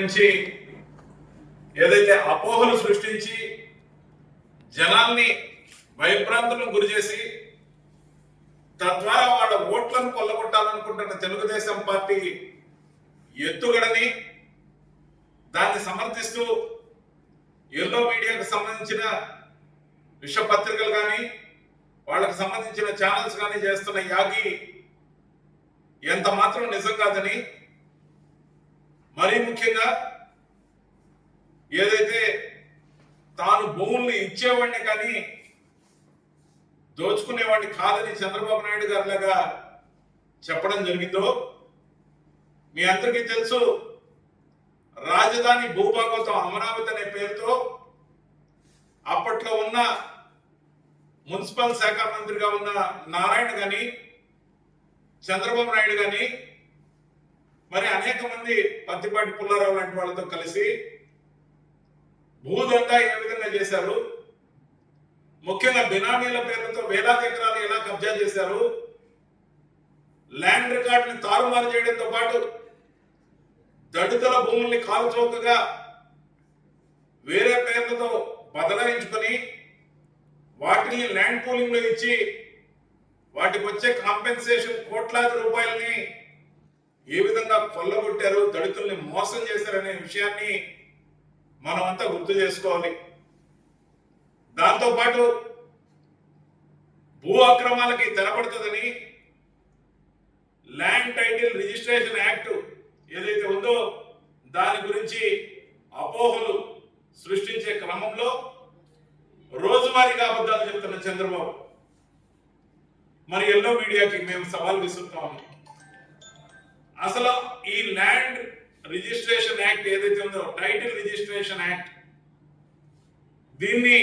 నుంచి ఏదైతే అపోహలు సృష్టించి జనాల్ని భయభ్రాంతులకు గురి చేసి తద్వారా వాళ్ళ ఓట్లను కొల్లగొట్టాలనుకుంటున్న తెలుగుదేశం పార్టీ ఎత్తుగడని దాన్ని సమర్థిస్తూ ఎల్లో మీడియాకు సంబంధించిన విషపత్రికలు కానీ వాళ్ళకి సంబంధించిన ఛానల్స్ కానీ చేస్తున్న యాగి ఎంత మాత్రం నిజం కాదని మరీ ముఖ్యంగా ఏదైతే తాను భూముల్ని ఇచ్చేవాడిని కానీ దోచుకునేవాడిని కాదని చంద్రబాబు నాయుడు గారిలాగా చెప్పడం జరిగిందో మీ అందరికీ తెలుసు రాజధాని భూభాగవతం అమరావతి అనే పేరుతో అప్పట్లో ఉన్న మున్సిపల్ శాఖ మంత్రిగా ఉన్న నారాయణ గాని చంద్రబాబు నాయుడు గాని మరి అనేక మంది పత్తిపాటి పుల్లారావు లాంటి వాళ్ళతో కలిసి భూదందా ఏ విధంగా చేశారు? ముఖ్యంగా బినామీల పేర్లతో వేలాది ఎకరాలు ఎలా కబ్జా చేశారు? ల్యాండ్ రికార్డుని తారుమారు చేయడంతో పాటు దళితుల భూముల్ని కాలుచౌకగా వేరే పేర్లతో బదలాయించుకొని వాటిని ల్యాండ్ పూలింగ్లో ఇచ్చి వాటికి వచ్చే కాంపెన్సేషన్ కోట్లాది రూపాయలని ఏ విధంగా కొల్లగొట్టారు దళితుల్ని మోసం చేశారనే విషయాన్ని మనమంతా గుర్తు చేసుకోవాలి. దాంతో పాటు భూ అక్రమాలకి తెరపడుతుందని ల్యాండ్ టైటిల్ రిజిస్ట్రేషన్ యాక్ట్ ఏదైతే ఉందో దాని గురించి అపోహలు సృష్టించే క్రమంలో రోజువారీగా అబద్ధాలు చెప్తున్న చంద్రబాబు. మరి ఎల్లో మీడియాకి మేము సవాల్ విసురుతాము అసలు ఈ ల్యాండ్ రిజిస్ట్రేషన్ యాక్ట్ ఏదైతే ఉందో టైటిల్ రిజిస్ట్రేషన్ యాక్ట్ దీన్ని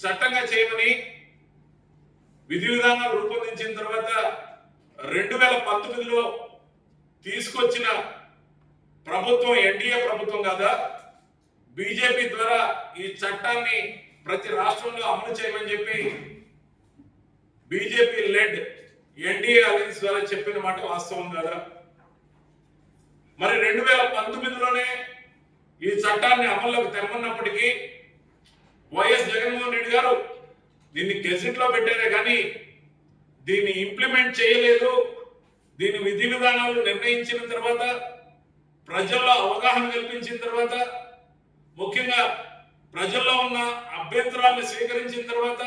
చట్టంగా చేయమని విధి విధానాలు రూపొందించిన తర్వాత రెండు వేల పంతొమ్మిదిలో తీసుకొచ్చిన ప్రభుత్వం ఎన్డీఏ ప్రభుత్వం కాదా బీజేపీ ద్వారా ఈ చట్టాన్ని ప్రతి రాష్ట్రంలో అమలు చేయమని చెప్పి బీజేపీ లెడ్ ఎన్డీఏ అలయన్స్ ద్వారా చెప్పిన మాట వాస్తవం కదా? మరి రెండు వేల పంతొమ్మిదిలోనే ఈ చట్టాన్ని అమల్లోకి తెమ్మన్నప్పటికీ వైఎస్ జగన్మోహన్ రెడ్డి గారు దీన్ని గెజిట్లో పెట్టారే కానీ దీన్ని ఇంప్లిమెంట్ చేయలేదు. దీని విధి విధానాలు నిర్ణయించిన తర్వాత ప్రజల్లో అవగాహన కల్పించిన తర్వాత ముఖ్యంగా ప్రజల్లో ఉన్న అభ్యంతరాలను స్వీకరించిన తర్వాత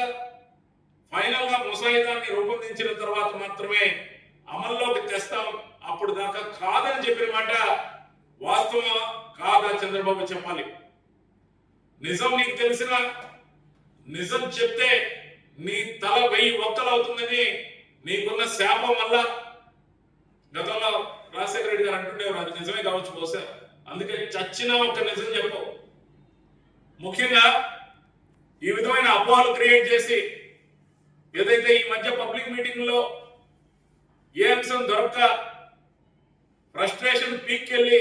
ఫైనల్గా ముసాయిదాన్ని రూపొందించిన తర్వాత మాత్రమే అమల్లోకి తెస్తాం. అప్పుడు దాకా కాదని చెప్పిన మాట వాస్తవమా? కాదా చంద్రబాబు చెప్పాలి. నిజం నీకు తెలిసిన నిజం చెప్తే నీ తల వెయ్యి ఒక్కలు అవుతుందని నీకున్న శాపం వల్ల గతంలో రాజశేఖర రెడ్డి గారు అంటుండేవారు అది నిజమే కావచ్చు బహుశా. అందుకే చచ్చిన ఒక నిజం చెప్పు. ముఖ్యంగా ఈ విధమైన అపోహలు క్రియేట్ చేసి ఏదైతే ఈ మధ్య పబ్లిక్ మీటింగ్లో ఏ అంశం దొరక్క ఫ్రస్ట్రేషన్ పీక్కెళ్ళి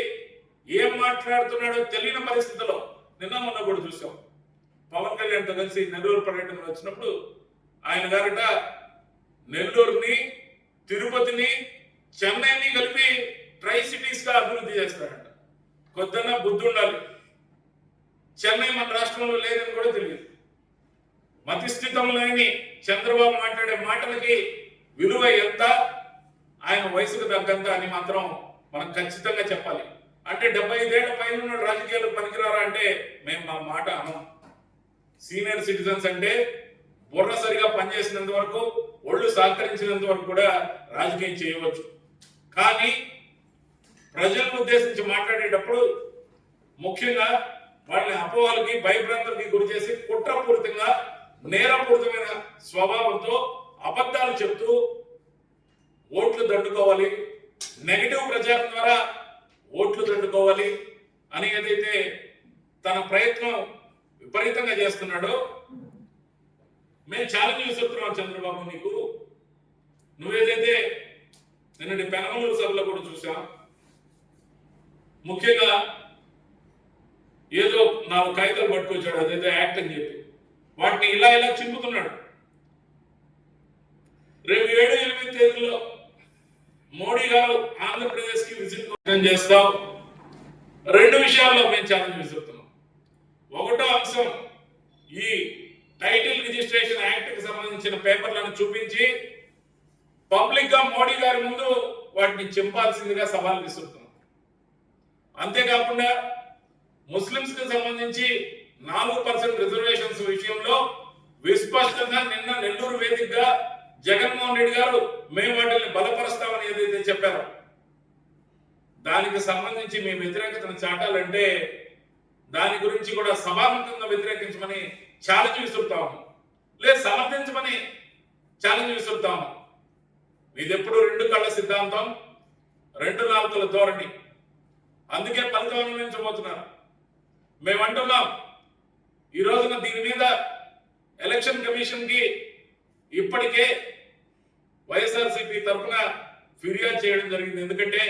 ఏం మాట్లాడుతున్నాడో తెలియని పరిస్థితిలో నిన్న మొన్న కూడా చూసాం. పవన్ కళ్యాణ్తో కలిసి నెల్లూరు పర్యటన వచ్చినప్పుడు ఆయన గారట నెల్లూరుని తిరుపతిని చెన్నైని కలిపి ట్రై సిటీస్గా అభివృద్ధి చేస్తారంట. కొద్దన బుద్ధి ఉండాలి. చెన్నై మన రాష్ట్రంలో లేదని కూడా తెలియదు. మతిస్థితం లేని చంద్రబాబు మాట్లాడే మాటలకి విలువ ఎంత? ఆయన వయసుకు తగ్గంత అని మాత్రం మనం ఖచ్చితంగా చెప్పాలి. అంటే డెబ్బై ఐదేళ్ళ పైన ఉన్న రాజకీయాలు పనికిరారా అంటే మేము మా మాట అనం సీనియర్ సిటిజన్స్ అంటే బుర్ర సరిగా పనిచేసినంత వరకు ఒళ్ళు సహకరించినంత వరకు కూడా రాజకీయం చేయవచ్చు. కానీ ప్రజలను ఉద్దేశించి మాట్లాడేటప్పుడు ముఖ్యంగా వాళ్ళని అపోహలకి భయభ్రాంతులకి గురి చేసి కుట్రపూరితంగా నేరపూరితమైన స్వభావంతో అబద్ధాలు చెప్తూ ఓట్లు దండుకోవాలి నెగిటివ్ ప్రచారం ద్వారా ఓట్లు దండుకోవాలి అని ఏదైతే తన ప్రయత్నం విపరీతంగా చేస్తున్నాడో మేము ఛాలెంజ్ విసురుతున్నాం చంద్రబాబు నీకు. నువ్వేదైతే నిన్నటి పెనమలూరు సభలో కూడా చూసాం ముఖ్యంగా ఏదో నాలుగు కాగితాలు పట్టుకొచ్చాడు అదేదో యాక్ట్ అని చెప్పి. వాటిని ఇలా ఇలా చింపుతున్నాడు తేదీలో చేస్తాం. రెండు విషయాల్లో మేము ఛాలెంజ్ విసురుతున్నాం. ఒకటో అంశం ఈ టైటిల్ రిజిస్ట్రేషన్ యాక్ట్కి సంబంధించిన పేపర్లను చూపించి పబ్లిక్గా మోడీ గారి ముందు వాటిని చింపాల్సిందిగా సవాల్ విసురుతున్నాం. అంతేకాకుండా ముస్లింస్కి సంబంధించి నాలుగు పర్సెంట్ రిజర్వేషన్స్ విషయంలో విస్పష్టంగా నిన్న నెల్లూరు వేదికగా జగన్మోహన్ రెడ్డి గారు మేము వాటిని బలపరుస్తామని ఏదైతే చెప్పారో దానికి సంబంధించి మీ వ్యతిరేకతను చాటాలంటే దాని గురించి కూడా సభాముఖంగా వ్యతిరేకించమని ఛాలెంజ్ విసురుతాము. లేదు సమర్థించమని ఛాలెంజ్ విసురుతాము. మీదెప్పుడు రెండు కళ్ళ సిద్ధాంతం రెండు నాలుకల ధోరణి. అందుకే ఫలితం అనుభవించబోతున్నారు మేమంటున్నాం ఈ రోజున దీని మీద ఎలక్షన్ కమిషన్కి ఇప్పటికే వైఎస్ఆర్సీపీ తరఫున ఫిర్యాదు చేయడం జరిగింది. ఎందుకంటే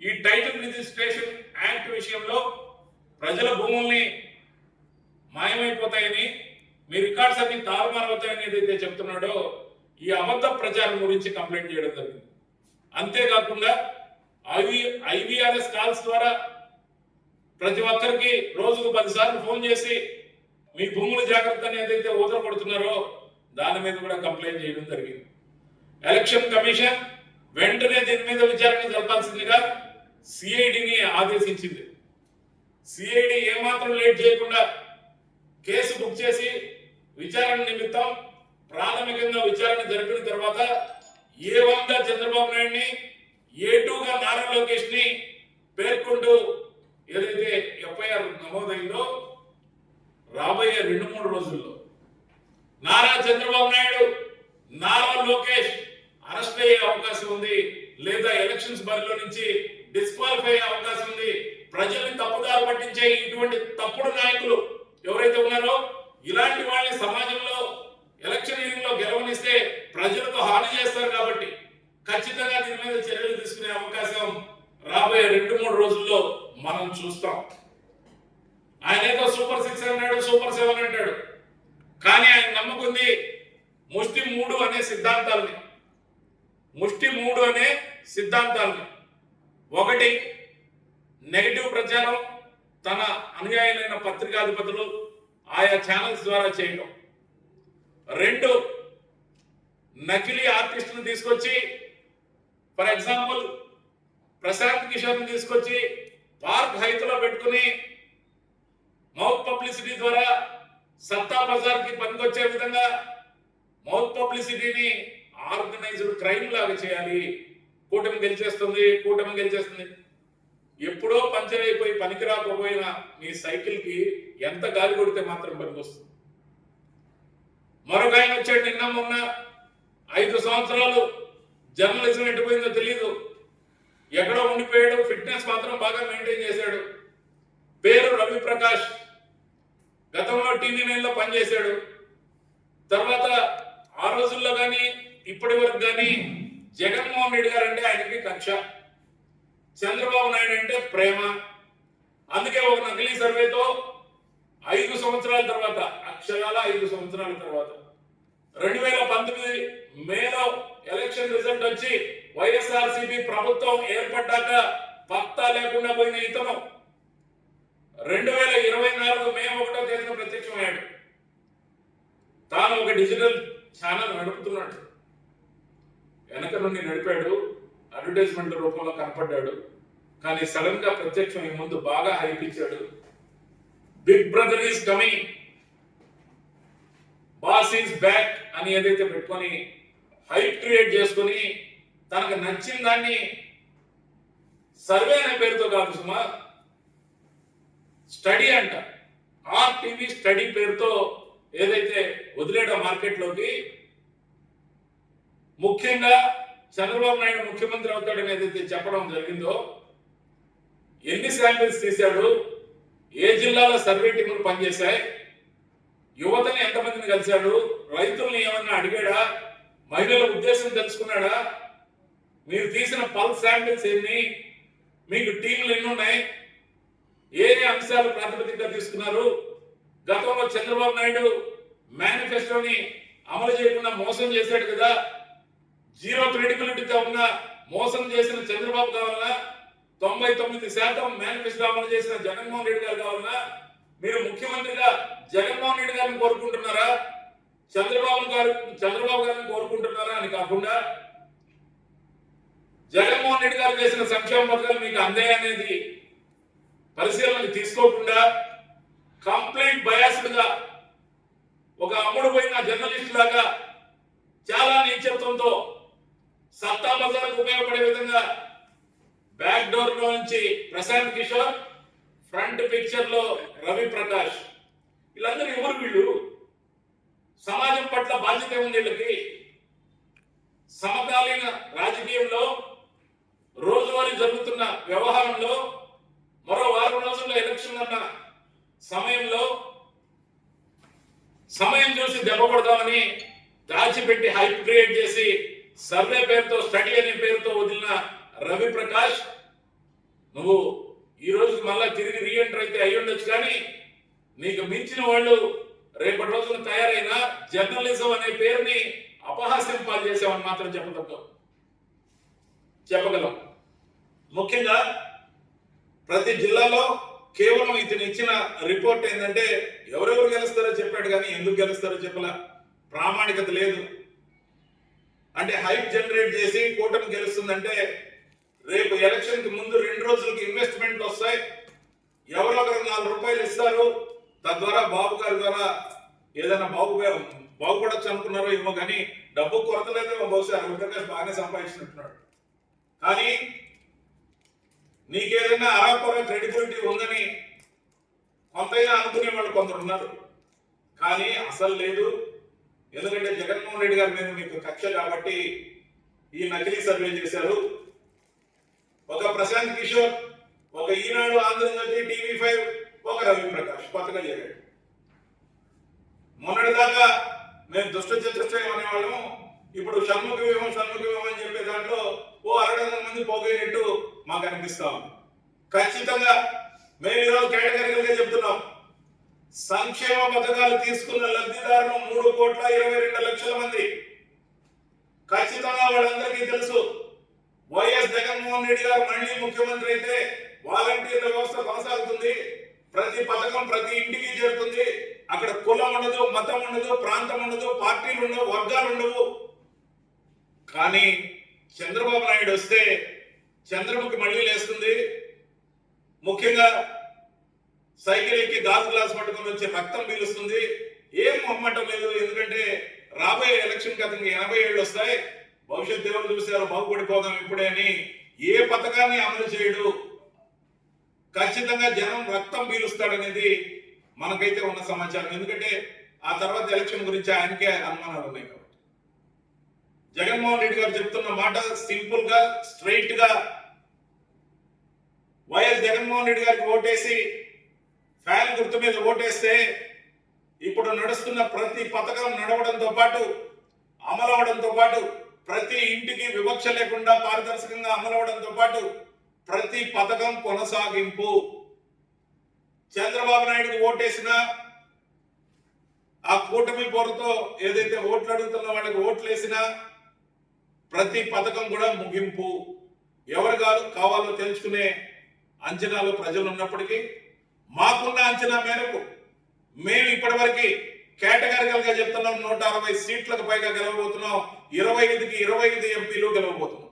ఈ టైటిల్ రిజిస్ట్రేషన్ యాక్ట్ విషయంలో ప్రజల భూముల్ని మాయమైపోతాయని మీ రికార్డ్స్ అన్ని తారుమారవుతాయని ఏదైతే చెప్తున్నాడో ఈ అబద్ధ ప్రచారం గురించి కంప్లైంట్ చేయడం జరిగింది. అంతేకాకుండా ఐవి ఐవీఆర్ఎస్ కాల్స్ ద్వారా ప్రతి ఒక్కరికి రోజుకు పదిసార్లు ఫోన్ చేసి మీ భూముల జాగ్రత్త అని ఏదైతే ఊదర కొడుతున్నారో దాని మీద కూడా కంప్లైంట్ చేయడం జరిగింది. ఎలక్షన్ కమిషన్ వెంటనే దీని మీద విచారణ జరపాల్సిందిగా సిఐడిని ఆదేశించింది. సిఐడి ఏమాత్రం లేట్ చేయకుండా కేసు బుక్ చేసి విచారణ నిమిత్తం ప్రాథమికంగా విచారణ జరిపిన తర్వాత ఏ వన్గా చంద్రబాబు నాయుడిని ఏ టూగా నారా లోకేష్ని పేర్కొంటూ ఏదైతే ఎఫ్ఐఆర్ నమోదైందో రాబోయే రెండు మూడు రోజుల్లో. నారా చంద్రబాబు నాయుడు నారా లోకేష్ అరెస్ట్ అయ్యే అవకాశం ఉంది. లేదా ఎలక్షన్స్ బరిలో నుంచి డిస్క్వాలిఫై అయ్యే అవకాశం ఉంది. ప్రజల్ని తప్పుదారు పట్టించే ఇటువంటి తప్పుడు నాయకులు ఎవరైతే ఉన్నారో ఇలాంటి వాళ్ళని సమాజంలో ఎలక్షన్లో గెలవనిస్తే ప్రజలకు హాని చేస్తారు కాబట్టి ఖచ్చితంగా దీని మీద చర్యలు తీసుకునే అవకాశం రాబోయే రెండు మూడు రోజుల్లో మనం చూస్తాం. ఆయన ఏదో సూపర్ సిక్స్ అన్నాడు సూపర్ సెవెన్ అంటాడు. కానీ ఆయన నమ్ముకుంది ముష్టి మూడు అనే సిద్ధాంతాలని ముష్టి మూడు అనే సిద్ధాంతాలని ఒకటి నెగిటివ్ ప్రచారం తన అనుయాయులైన పత్రికాధిపతులు ఆయా ఛానల్స్ ద్వారా చేయడం రెండు నకిలీ ఆర్టిస్టును తీసుకొచ్చి ఫర్ ఎగ్జాంపుల్ ప్రశాంత్ కిషోర్ని తీసుకొచ్చి పార్క్ హైతులో పెట్టుకుని మౌత్ పబ్లిసిటీ ద్వారా సత్తా బజార్కి పనికొచ్చే విధంగా మౌత్ పబ్లిసిటీని ఆర్గనైజ్డ్ క్రైమ్ లాగా చేయాలి. కూటమి గెలిచేస్తుంది కూటమి గెలిచేస్తుంది. ఎప్పుడో పంచర్ అయిపోయి పనికి రాకపోయిన మీ సైకిల్కి ఎంత గాలి కొడితే మాత్రం పనికొస్తుంది మరొక ఆయన వచ్చాడు నిన్న మొన్న. ఐదు సంవత్సరాలు జర్నలిజం ఎట్టిపోయిందో తెలియదు ఎక్కడో ఉండిపోయాడు ఫిట్నెస్ మాత్రం బాగా మెయింటైన్ చేశాడు. పేరు రవి ప్రకాష్ గతంలో టీవీ నైన్లో పనిచేశాడు. తర్వాత ఆ రోజుల్లో కానీ ఇప్పటి వరకు కానీ జగన్మోహన్ రెడ్డి గారు అంటే ఆయనకి కక్ష. చంద్రబాబు నాయుడు అంటే ప్రేమ. అందుకే ఒక నకిలీ సర్వేతో ఐదు సంవత్సరాల తర్వాత అక్షరాల ఐదు సంవత్సరాల తర్వాత రెండు వేల పంతొమ్మిది మేలో ఎలక్షన్ రిజల్ట్ వచ్చి వైఎస్ఆర్సీపీ ప్రభుత్వం ఏర్పడ్డాక పత్తా లేకుండా పోయిన ఇతను రెండు వేల ఇరవై నాలుగు మే ఒకటో తేదీన ప్రత్యక్షమయ్యాడు. తాను ఒక డిజిటల్ ఛానల్ నడుపుతున్నాడు. వెనక నడిపాడు. అడ్వర్టైజ్మెంట్ రూపంలో కనపడ్డాడు. కానీ సడన్గా ప్రత్యక్షం ఈ ముందు బాగా హైప్ ఇచ్చాడు. Big brother is coming. Boss is back అని ఏదైతే పెట్టుకొని హైప్ క్రియేట్ చేసుకొని తనకు నచ్చిన దాన్ని సర్వే అనే పేరుతో కాదు సుమా స్టడీ అంట. ఆర్టీవీ స్టడీ పేరుతో ఏదైతే వదిలేడో మార్కెట్లోకి ముఖ్యంగా చంద్రబాబు నాయుడు ముఖ్యమంత్రి అవుతాడని ఏదైతే చెప్పడం జరిగిందో ఎన్ని శాంపిల్స్ తీశాడు? ఏ జిల్లాలో సర్వే టీములు పనిచేశాయి? యువతని ఎంతమందిని కలిశాడు? రైతుల్ని ఏమన్నా అడిగాడా? మహిళల ఉద్దేశం తెలుసుకున్నాడా? మీరు తీసిన పల్స్ శాంపిల్స్ ఎన్ని? మీకు టీంలు ఎన్ని ఉన్నాయి? ఏ ఏ అంశాలు ప్రాతిపదికగా తీసుకున్నారు? గతంలో చంద్రబాబు నాయుడు మేనిఫెస్టోని అమలు చేయకుండా మోసం చేశాడు కదా? జీరో క్రెడిబిలిటీతో ఉన్న మోసం చేసిన చంద్రబాబు కావాలన్నా తొంభై తొమ్మిది శాతం మేనిఫెస్టో అమలు చేసిన జగన్మోహన్ రెడ్డి గారు కావాలన్నా మీరు ముఖ్యమంత్రిగా జగన్మోహన్ రెడ్డి గారిని కోరుకుంటున్నారా? చంద్రబాబు గారు చంద్రబాబు గారిని కోరుకుంటున్నారా అని కాకుండా జగన్మోహన్ రెడ్డి గారు చేసిన సంక్షేమ పథకాలు మీకు అందాయనేది పరిశీలనకు తీసుకోకుండా కంప్లీట్ బయాస్డ్గా ఒక అమ్ముడు పోయిన జర్నలిస్ట్ లాగా చాలా నీచత్వంతో సత్తా బజార్కు ఉపయోగపడే విధంగా బ్యాక్ డోర్లో నుంచి ప్రశాంత్ కిషోర్ ఫ్రంట్ పిక్చర్లో రవి ప్రకాష్. వీళ్ళందరూ ఎవరు వీళ్ళు? సమాజం పట్ల బాధ్యత ఉంది వీళ్ళకి సమకాలీన రాజకీయంలో రోజువారీ జరుగుతున్న వ్యవహారంలో మరో వారం రోజుల్లో ఎలక్షన్ అన్న సమయంలో సమయం చూసి దెబ్బ కొడదామని దాచిపెట్టి హైప్ క్రియేట్ చేసి సర్వే పేరుతో స్టడీ అనే పేరుతో వదిలిన రవి ప్రకాష్ నువ్వు ఈ రోజు మళ్ళా తిరిగి రీఎంటర్ అయితే అయి ఉండొచ్చు కానీ నీకు మించిన వాళ్ళు రేపటి రోజున తయారైన జర్నలిజం అనే పేరుని అపహాస్యం పాలు చేసామని మాత్రం చెప్పగలం. చెప్పగలం. ముఖ్యంగా ప్రతి జిల్లాలో కేవలం ఇతను ఇచ్చిన రిపోర్ట్ ఏంటంటే ఎవరెవరు గెలుస్తారో చెప్పాడు కానీ ఎందుకు గెలుస్తారో చెప్పలా. ప్రామాణికత లేదు. అంటే హైప్ జనరేట్ చేసి కూటమి గెలుస్తుందంటే రేపు ఎలక్షన్కి ముందు రెండు రోజులకి ఇన్వెస్ట్మెంట్లు వస్తాయి. ఎవరో ఒకరు నాలుగు రూపాయలు ఇస్తారు. తద్వారా బాబు గారి ద్వారా ఏదైనా బాగు బాగుపడచ్చు అనుకున్నారో ఏమో కానీ డబ్బు కొరత లేదేమో బహుశా రవిప్రకాష్ బాగానే సంపాదించినట్టున్నాడు. కానీ నీకేదైనా అరాపర క్రెడిబిలిటీ ఉందని కొంతైనా అనుకునే వాళ్ళు కొందరు ఉన్నారు. కానీ అసలు లేదు. ఎందుకంటే జగన్మోహన్ రెడ్డి గారు మేము మీకు కక్ష కాబట్టి ఈ నకిలీ సర్వే చేశారు. ఒక ప్రశాంత్ కిషోర్ ఒక ఈనాడు ఆంధ్రజ్యోతి టీవీ ఫైవ్ ఒక రవి ప్రకాష్ కొత్తగా చేరాడు. మొన్నటిదాకా మేము దుష్ట చతుష్టయం అనేవాళ్ళము. ఇప్పుడు షణ్ముఖ వ్యూహం షణ్ముఖ వ్యూహం అని చెప్పే దాంట్లో ఓ అరడజన మంది పోగైనట్టు మాకు అనిపిస్తాం ఖచ్చితంగా మేము ఈరోజు కేటగిరికల్ చెప్తున్నాం. సంక్షేమ పథకాలు తీసుకున్న లబ్ధిదారులు మూడు కోట్ల ఇరవై రెండు లక్షల మంది. ఖచ్చితంగా వాళ్ళందరికీ తెలుసు వైఎస్ జగన్మోహన్ రెడ్డి గారు మళ్ళీ ముఖ్యమంత్రి అయితే వాలంటీర్ల వ్యవస్థ కొనసాగుతుంది ప్రతి పథకం ప్రతి ఇంటికి చేరుతుంది. అక్కడ కులం ఉండదు మతం ఉండదు ప్రాంతం ఉండదు పార్టీలు ఉండవు వర్గాలు ఉండవు. కానీ చంద్రబాబు నాయుడు వస్తే చంద్రముఖి మళ్ళీ లేస్తుంది. ముఖ్యంగా సైకిల్ ఎక్కి గాజు గ్లాస్ పట్టుకుని వచ్చి రక్తం పీలుస్తుంది ఏం మొహమ్మటం లేదు. ఎందుకంటే రాబోయే ఎలక్షన్కి అతనికి ఎనభై ఏళ్ళు వస్తాయి. భవిష్యత్ దేవుడు చూసారు బాగుపడిపోదాం ఇప్పుడే అని ఏ పథకాన్ని అమలు చేయడు. ఖచ్చితంగా జనం రక్తం పీలుస్తాడనేది మనకైతే ఉన్న సమాచారం. ఎందుకంటే ఆ తర్వాత ఎలక్షన్ గురించి ఆయనకే అనుమానాలు ఉన్నాయి కాబట్టి. జగన్మోహన్ రెడ్డి గారు చెప్తున్న మాట సింపుల్గా స్ట్రైట్గా వైఎస్ జగన్మోహన్ రెడ్డి గారికి ఓటేసి ఫ్యాన్ గుర్తు మీద ఓటేస్తే ఇప్పుడు నడుస్తున్న ప్రతి పథకం నడవడంతో పాటు అమలవడంతో పాటు ప్రతి ఇంటికి వివక్ష లేకుండా పారదర్శకంగా అమలవడంతో పాటు ప్రతి పథకం కొనసాగింపు. చంద్రబాబు నాయుడుకి ఓటేసిన ఆ కూటమి పొరతో ఏదైతే ఓట్లు అడుగుతున్న వాళ్ళకి ఓట్లు వేసినా ప్రతి పథకం కూడా ముగింపు. ఎవరు కాదు కావాలో తెలుసుకునే అంచనాలు ప్రజలు ఉన్నప్పటికీ మాకున్న అంచనా మేరకు మేము ఇప్పటివరకు కేటగిరికల్గా చెప్తున్నాం నూట అరవై సీట్లకు పైగా గెలవబోతున్నాం ఇరవై ఐదుకి ఇరవై ఐదు ఎంపీలు గెలవబోతున్నాం.